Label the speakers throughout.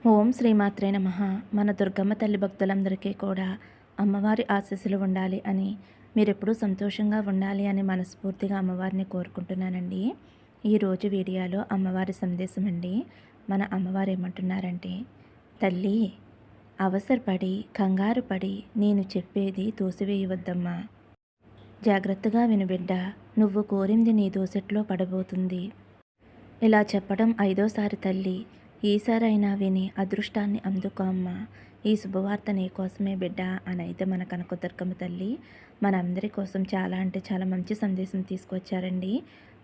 Speaker 1: ఓం శ్రీమాత్రే నమ. మన దుర్గమ్మ తల్లి భక్తులందరికీ కూడా అమ్మవారి ఆశీస్సులు ఉండాలి అని మీరెప్పుడూ సంతోషంగా ఉండాలి అని మనస్ఫూర్తిగా అమ్మవారిని కోరుకుంటున్నానండి. ఈరోజు వీడియోలో అమ్మవారి సందేశం అండి. మన అమ్మవారు ఏమంటున్నారంటే తల్లి అవసరపడి కంగారు పడి నేను చెప్పేది తోసివేయవద్దమ్మా. జాగ్రత్తగా వినుబిడ్డ నువ్వు కోరింది నీ దోసెట్లో పడబోతుంది ఇలా చెప్పడం ఐదోసారి తల్లి ఈసారైనా విని అదృష్టాన్ని అందుకో అమ్మా. ఈ శుభవార్త నీ కోసమే బిడ్డ అని అయితే మన కనకదుర్గమ్మ తల్లి మన అందరి కోసం చాలా అంటే చాలా మంచి సందేశం తీసుకొచ్చారండి.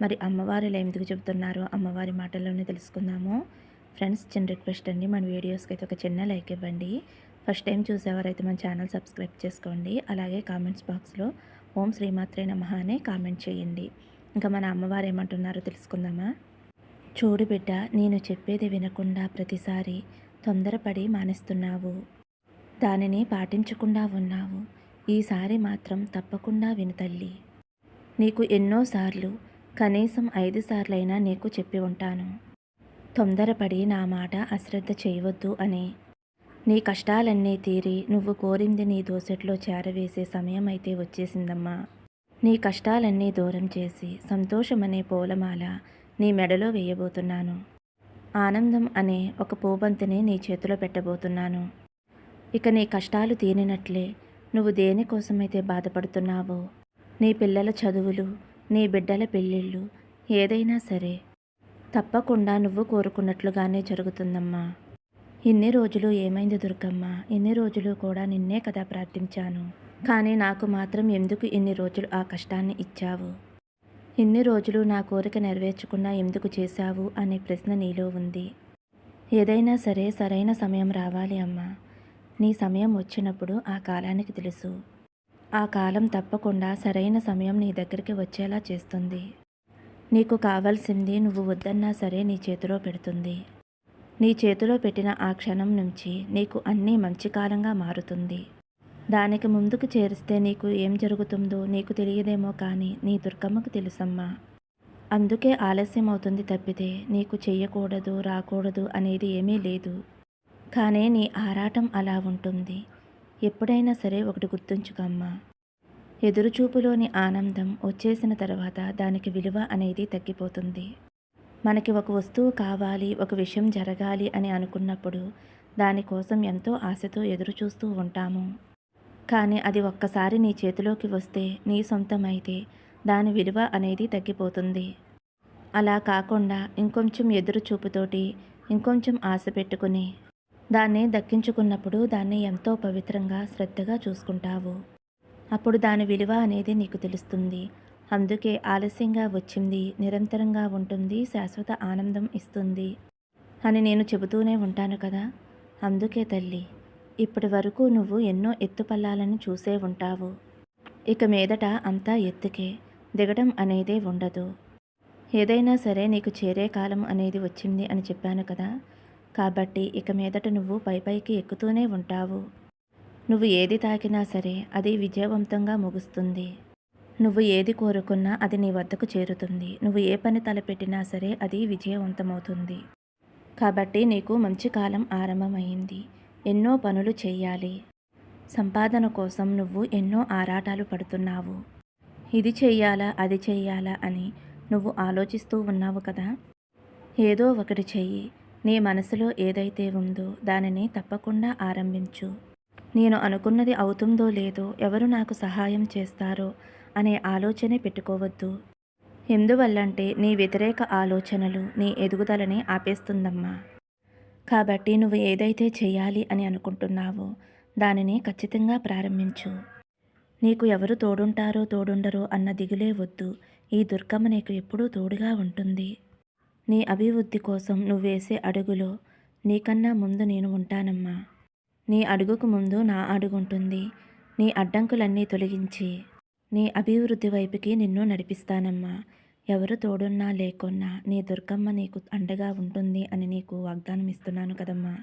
Speaker 1: మరి అమ్మవారు ఎందుకు చెబుతున్నారో? అమ్మవారి మాటల్లోనే తెలుసుకుందాము. ఫ్రెండ్స్ చిన్న రిక్వెస్ట్ అండి. మన వీడియోస్కి అయితే ఒక చిన్న లైక్ ఇవ్వండి. ఫస్ట్ టైం చూసేవారైతే మన ఛానల్ సబ్స్క్రైబ్ చేసుకోండి. అలాగే కామెంట్స్ బాక్స్లో ఓం శ్రీమాత్రే నమః అనే కామెంట్ చేయండి. ఇంకా మన అమ్మవారు ఏమంటున్నారో తెలుసుకుందామా? చూడు బిడ్డ నేను చెప్పేది వినకుండా ప్రతిసారి తొందరపడి మానేస్తున్నావు. దానిని పాటించకుండా ఉన్నావు. ఈసారి మాత్రం తప్పకుండా వినుతల్లి నీకు ఎన్నోసార్లు కనీసం ఐదు సార్లైనా నీకు చెప్పి ఉంటాను. తొందరపడి నా మాట అశ్రద్ధ చేయవద్దు అని. నీ కష్టాలన్నీ తీరి నువ్వు కోరింది నీ దోసెట్లో చేరవేసే సమయం అయితే వచ్చేసిందమ్మా. నీ కష్టాలన్నీ దూరం చేసి సంతోషమనే పూలమాల నీ మెడలో వేయబోతున్నాను. ఆనందం అనే ఒక పూబంతిని నీ చేతిలో పెట్టబోతున్నాను. ఇక నీ కష్టాలు తీరినట్లే నువ్వు దేనికోసమైతే బాధపడుతున్నావో నీ పిల్లల చదువులు నీ బిడ్డల పెళ్ళిళ్ళు ఏదైనా సరే. తప్పకుండా నువ్వు కోరుకున్నట్లుగానే జరుగుతుందమ్మా. ఇన్ని రోజులు ఏమైంది దుర్గమ్మ? ఇన్ని రోజులు కూడా నిన్నే కదా ప్రార్థించాను. కానీ నాకు మాత్రం ఎందుకు ఇన్ని రోజులు ఆ కష్టాన్ని ఇచ్చావు? ఇన్ని రోజులు నా కోరిక నెరవేర్చకుండా ఎందుకు చేశావు అనే ప్రశ్న నీలో ఉంది. ఏదైనా సరే సరైన సమయం రావాలి అమ్మా. నీ సమయం వచ్చినప్పుడు ఆ కాలానికి తెలుసు. ఆ కాలం తప్పకుండా సరైన సమయం నీ దగ్గరికి వచ్చేలా చేస్తుంది. నీకు కావాల్సింది నువ్వు వద్దన్నా సరే నీ చేతిలో పెడుతుంది. నీ చేతిలో పెట్టిన ఆ క్షణం నుంచి నీకు అన్నీ మంచి కాలంగా మారుతుంది. దానికి ముందుకు చేరిస్తే నీకు ఏం జరుగుతుందో నీకు తెలియదేమో కానీ నీ దుర్గమ్మకు తెలుసమ్మా. అందుకే ఆలస్యం అవుతుంది తప్పితే నీకు చెయ్యకూడదు రాకూడదు అనేది ఏమీ లేదు. కానీ నీ ఆరాటం అలా ఉంటుంది. ఎప్పుడైనా సరే ఒకటి గుర్తుంచుకమ్మా. ఎదురుచూపులోని ఆనందం వచ్చేసిన తర్వాత దానికి విలువ అనేది తగ్గిపోతుంది. మనకి ఒక వస్తువు కావాలి ఒక విషయం జరగాలి అని అనుకున్నప్పుడు దానికోసం ఎంతో ఆశతో ఎదురుచూస్తూ ఉంటాము. కానీ అది ఒక్కసారి నీ చేతిలోకి వస్తే నీ సొంతమైతే దాని విలువ అనేది తగ్గిపోతుంది. అలా కాకుండా ఇంకొంచెం ఎదురు చూపుతోటి ఇంకొంచెం ఆశ పెట్టుకుని దాన్ని దక్కించుకున్నప్పుడు దాన్ని ఎంతో పవిత్రంగా శ్రద్ధగా చూసుకుంటావు. అప్పుడు దాని విలువ అనేది నీకు తెలుస్తుంది. అందుకే ఆలస్యంగా వచ్చింది నిరంతరంగా ఉంటుంది శాశ్వత ఆనందం ఇస్తుంది అని నేను చెబుతూనే ఉంటాను కదా? అందుకే తల్లి ఇప్పటి వరకు నువ్వు ఎన్నో ఎత్తుపల్లాలను చూసే ఉంటావు. ఇక మీదట అంతా ఎత్తుకే. దిగడం అనేదే ఉండదు. ఏదైనా సరే నీకు చేరే కాలం అనేది వచ్చింది అని చెప్పాను కదా. కాబట్టి ఇక మీదట నువ్వు పై పైకి ఎక్కుతూనే ఉంటావు. నువ్వు ఏది తాకినా సరే అది విజయవంతంగా ముగుస్తుంది. నువ్వు ఏది కోరుకున్నా అది నీ వద్దకు చేరుతుంది. నువ్వు ఏ పని తలపెట్టినా సరే అది విజయవంతమవుతుంది. కాబట్టి నీకు మంచి కాలం ఆరంభమైంది. ఎన్నో పనులు చేయాలి సంపాదన కోసం నువ్వు ఎన్నో ఆరాటాలు పడుతున్నావు. ఇది చెయ్యాలా అది చెయ్యాలా అని నువ్వు ఆలోచిస్తూ ఉన్నావు కదా? ఏదో ఒకటి చెయ్యి. నీ మనసులో ఏదైతే ఉందో దానిని తప్పకుండా ఆరంభించు. నేను అనుకున్నది అవుతుందో లేదో ఎవరు నాకు సహాయం చేస్తారో అనే ఆలోచనే పెట్టుకోవద్దు. ఎందువల్లంటే నీ వ్యతిరేక ఆలోచనలు నీ ఎదుగుదలని ఆపేస్తుందమ్మా. కాబట్టి నువ్వు ఏదైతే చేయాలి అని అనుకుంటున్నావో దానిని ఖచ్చితంగా ప్రారంభించు. నీకు ఎవరు తోడుంటారో తోడుండరో అన్న దిగులే వద్దు. ఈ దుర్గమ్మ నీకు ఎప్పుడూ తోడుగా ఉంటుంది. నీ అభివృద్ధి కోసం నువ్వు వేసే అడుగులో నీకన్నా ముందు నేను ఉంటానమ్మా. నీ అడుగుకు ముందు నా అడుగుంటుంది. నీ అడ్డంకులన్నీ తొలగించి నీ అభివృద్ధి వైపుకి నిన్ను నడిపిస్తానమ్మా. ఎవరు తోడున్నా లేకున్నా నీ దుర్గమ్మ నీకు అండగా ఉంటుంది అని నీకు వాగ్దానం ఇస్తున్నాను కదమ్మా.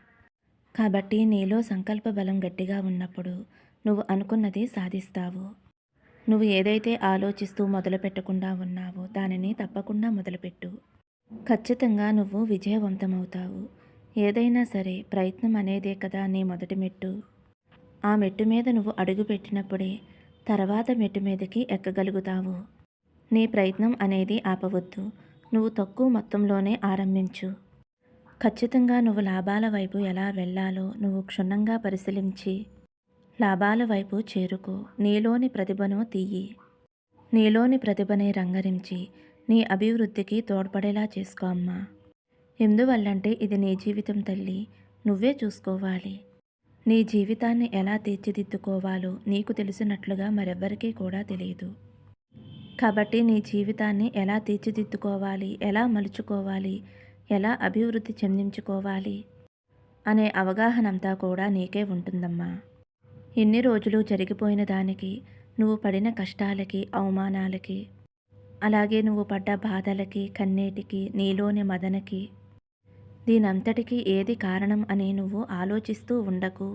Speaker 1: కాబట్టి నీలో సంకల్ప బలం గట్టిగా ఉన్నప్పుడు నువ్వు అనుకున్నది సాధిస్తావు. నువ్వు ఏదైతే ఆలోచిస్తూ మొదలుపెట్టకుండా ఉన్నావో దానిని తప్పకుండా మొదలుపెట్టు. ఖచ్చితంగా నువ్వు విజయవంతమవుతావు. ఏదైనా సరే ప్రయత్నం అనేదే కదా నీ మొదటి మెట్టు. ఆ మెట్టు మీద నువ్వు అడుగు పెట్టినప్పుడే తర్వాత మెట్టు మీదకి ఎక్కగలుగుతావు. నీ ప్రయత్నం అనేది ఆపవద్దు. నువ్వు తక్కువ మొత్తంలోనే ఆరంభించు. ఖచ్చితంగా నువ్వు లాభాల వైపు ఎలా వెళ్ళాలో నువ్వు క్షుణ్ణంగా పరిశీలించి లాభాల వైపు చేరుకో. నీలోని ప్రతిభను తీయి. నీలోని ప్రతిభని రంగరించి నీ అభివృద్ధికి తోడ్పడేలా చేసుకో అమ్మా. ఎందువల్లంటే ఇది నీ జీవితం తల్లి. నువ్వే చూసుకోవాలి. నీ జీవితాన్ని ఎలా తీర్చిదిద్దుకోవాలో నీకు తెలిసినట్లుగా మరెవ్వరికీ కూడా తెలియదు. కాబట్టి నీ జీవితాన్ని ఎలా తీర్చిదిద్దుకోవాలి? ఎలా మలుచుకోవాలి? ఎలా అభివృద్ధి చెందించుకోవాలి? అనే అవగాహన అంతా కూడా నీకే ఉంటుందమ్మా. ఎన్ని రోజులు జరిగిపోయిన దానికి నువ్వు పడిన కష్టాలకి అవమానాలకి అలాగే నువ్వు పడ్డ బాధలకి కన్నీటికి నీలోని మదనకి దీనంతటికీ ఏది కారణం అని నువ్వు ఆలోచిస్తూ ఉండకు.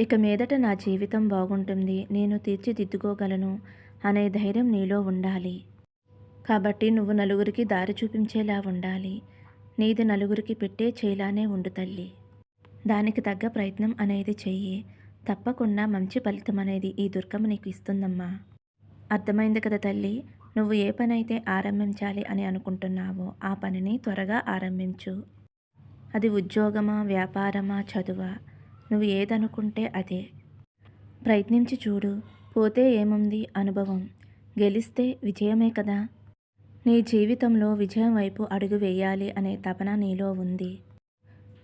Speaker 1: ఇక మీదట నా జీవితం బాగుంటుంది నేను తీర్చిదిద్దుకోగలను అనే ధైర్యం నీలో ఉండాలి. కాబట్టి నువ్వు నలుగురికి దారి చూపించేలా ఉండాలి. నీది నలుగురికి పెట్టే చేలానే ఉండు తల్లి. దానికి తగ్గ ప్రయత్నం అనేది చెయ్యి. తప్పకుండా మంచి ఫలితం అనేది ఈ దుర్గమ్మ నీకు ఇస్తుందమ్మా. అర్థమైంది కదా తల్లి? నువ్వు ఏ పనైతే ఆరంభించాలి అని అనుకుంటున్నావో ఆ పనిని త్వరగా ఆరంభించు. అది ఉద్యోగమా వ్యాపారమా చదువా? నువ్వు ఏదనుకుంటే అదే. ప్రయత్నించి చూడు. పోతే ఏముంది అనుభవం? గెలిస్తే విజయమే కదా? నీ జీవితంలో విజయం వైపు అడుగు వేయాలి అనే తపన నీలో ఉంది.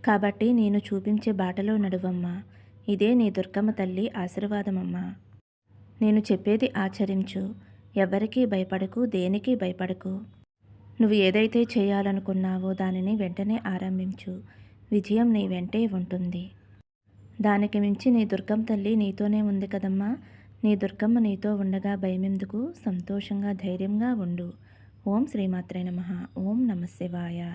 Speaker 1: కాబట్టి నేను చూపించే బాటలో నడువమ్మా. ఇదే నీ దుర్గమ్మ తల్లి ఆశీర్వాదమమ్మా. నేను చెప్పేది ఆచరించు. ఎవరికీ భయపడకు దేనికి భయపడకు. నువ్వు ఏదైతే చేయాలనుకున్నావో దానిని వెంటనే ఆరంభించు. విజయం నీ వెంటే ఉంటుంది. దానికి మించి నీ దుర్గమ్మ తల్లి నీతోనే ఉంది కదమ్మా. నీ దుర్గమ్మ నీతో ఉండగా భయమెందుకు? సంతోషంగా ధైర్యంగా ఉండు. ఓం శ్రీమాత్రే నమ. ఓం నమ శివాయ